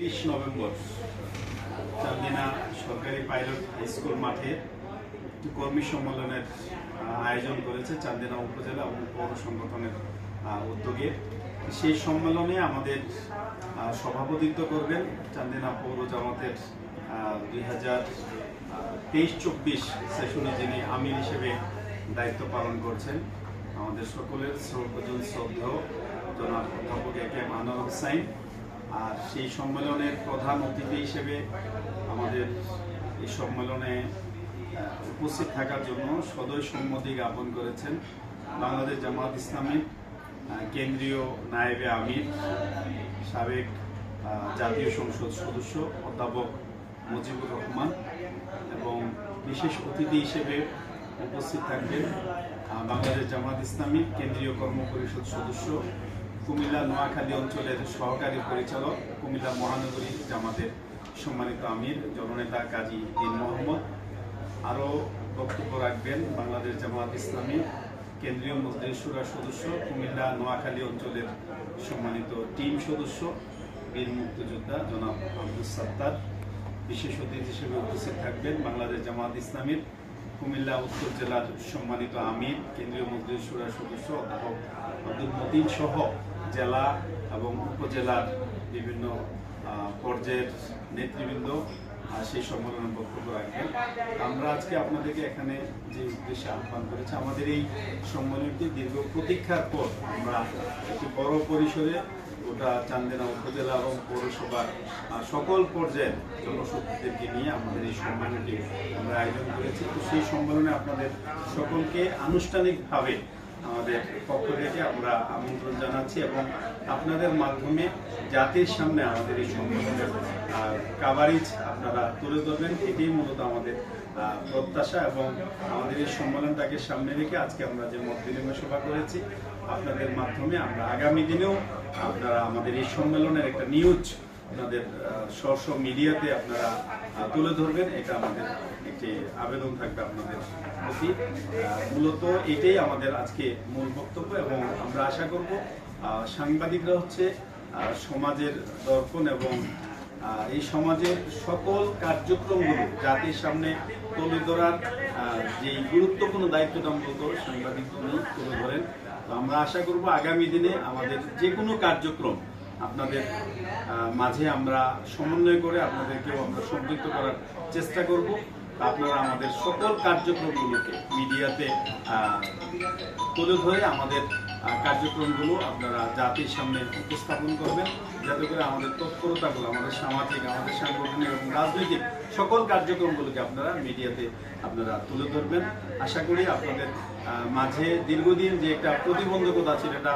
তিরিশ নভেম্বর। চান্দিনা সরকারি pilot high school মাঠে একটি কর্মী সম্মেলনের আয়োজন করেছে চান্দিনা উপজেলা এবং পৌর সংগঠনের উদ্যোগে। সেই সম্মেলনে আমাদের সভাপতিত্ব করবেন চান্দিনা পৌর জামাতের দুই হাজার তেইশ চব্বিশ সেশনে যিনি আমির হিসেবে দায়িত্ব পালন করছেন, আমাদের সকলের সর্বজন শ্রদ্ধেয় জনাব অধ্যাপক এ কে আনোয়ার হোসাইন আর সেই সম্মেলনের প্রধান অতিথি হিসেবে আমাদের এই সম্মেলনে উপস্থিত থাকার জন্য সদয় সম্মতি জ্ঞাপন করেছেন বাংলাদেশ জামাত ইসলামী আহ, কেন্দ্রীয় নায়েবে আমির সাবেক জাতীয় সংসদ সদস্য অধ্যাপক মুজিবুর রহমান এবং বিশেষ অতিথি হিসেবে উপস্থিত থাকবেন বাংলাদেশ জামাত ইসলামী কেন্দ্রীয় কর্ম পরিষদ সদস্য কুমিল্লা নোয়াখালী অঞ্চলের সহকারী পরিচালক কুমিল্লা মহানগরী জামাতের সম্মানিত আমির, জননেতা কাজী দিন মোহাম্মদ। আরও বক্তব্য রাখবেন বাংলাদেশ জামাত ইসলামী কেন্দ্রীয় মজলিস সুরা সদস্য, কুমিল্লা নোয়াখালী অঞ্চলের সম্মানিত টিম সদস্য, বীর মুক্তিযোদ্ধা জনাব আব্দুল সাত্তার। বিশেষ অতিথি হিসেবে উপস্থিত থাকবেন বাংলাদেশ জামাত ইসলামীর কুমিল্লা উত্তর জেলার সম্মানিত আমির, কেন্দ্রীয় মন্ত্রী সুরা সদস্য অধ্যাপক আব্দুল মতিন সহ। জেলা এবং উপজেলার বিভিন্ন পর্যায়ের নেতৃবৃন্দ সেই সম্মেলনে বক্তব্য রাখবেন। আমরা আজকে আপনাদেরকে এখানে যে উদ্দেশ্যে আহ্বান করেছি, আমাদের এই সম্মেলনটি দীর্ঘ প্রতীক্ষার পর আমরা একটি বড় পরিসরে গোটা চান্দিনা উপজেলা এবং পৌরসভার সকল পর্যায়ের জনশক্তিদেরকে নিয়ে আমাদের এই সম্মেলনটি আমরা আয়োজন করেছি। তো সেই সম্মেলনে আপনাদের সকলকে আনুষ্ঠানিকভাবে আমাদের পক্ষ থেকে আমরা আমন্ত্রণ জানাচ্ছি এবং আপনাদের মাধ্যমে জাতির সামনে আমাদের এই সম্মেলনের কাভারেজ আপনারা তুলে ধরবেন। এটাই মূলত আমাদের প্রত্যাশা এবং আমাদের এই সম্মেলনটাকে সামনে রেখে আজকে আমরা যে মত বিনিময় সভা করেছি, আপনাদের মাধ্যমে আমরা আগামী দিনেও আপনারা আমাদের এই সম্মেলনের একটা নিউজ আপনাদের স্ব মিডিয়াতে আপনারা তুলে ধরবেন। এটা আমাদের একটি আবেদন থাকবে আপনাদের প্রতি। মূলত এটাই আমাদের আজকে মূল বক্তব্য এবং আমরা আশা করব সাংবাদিকরা হচ্ছে সমাজের দর্পণ এবং এই সমাজের সকল কার্যক্রমগুলো জাতির সামনে তুলে ধরার যে গুরুত্বপূর্ণ দায়িত্বটা মূলত সাংবাদিক তুলে ধরেন। তো আমরা আশা করব আগামী দিনে আমাদের যে কোনো কার্যক্রম আপনাদের মাঝে আমরা সমন্বয় করে আপনাদেরকেও আমরা সম্পৃক্ত করার চেষ্টা করব। আপনারা আমাদের সকল কার্যক্রমগুলোকে মিডিয়াতে তুলে ধরে আমাদের কার্যক্রমগুলো আপনারা জাতির সামনে উপস্থাপন করবেন। যাতে করে আমাদের তৎপরতাগুলো, আমাদের সামাজিক, আমাদের সাংগঠনিক এবং রাজনৈতিক সকল কার্যক্রমগুলোকে আপনারা মিডিয়াতে আপনারা তুলে ধরবেন। আশা করি আপনাদের মাঝে দীর্ঘদিন যে একটা প্রতিবন্ধকতা ছিল, এটা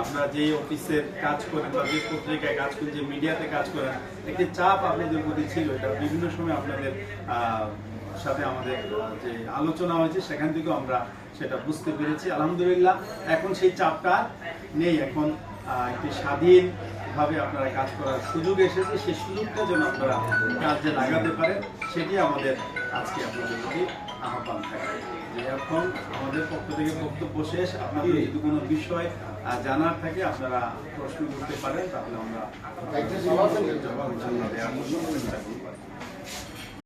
আপনারা যে অফিসের কাজ করেন বা যে পত্রিকায় কাজ করেন, যে মিডিয়াতে কাজ করেন, একটি চাপ আপনাদের প্রতি ছিল, এটা বিভিন্ন সময় আপনাদের সাথে আমাদের যে আলোচনা হয়েছে সেখান থেকেও আমরা সেটা বুঝতে পেরেছি। আলহামদুলিল্লাহ এখন সেই চাপটা নেই। এখন একটি স্বাধীন ভাবে আপনারা কাজ করার সুযোগ এসেছে। সেই সুযোগটা যেন আপনারা কাজে লাগাতে পারেন সেটি আমাদের আজকে আপনাদের প্রতি আহ্বান থাকে যে এখন আমাদের পক্ষ থেকে বক্তব্য শেষ। আপনাদের যদি কোনো বিষয় জানার থাকে আপনারা প্রশ্ন করতে পারেন তাহলে আমরা জবাব দেওয়ার চেষ্টা করব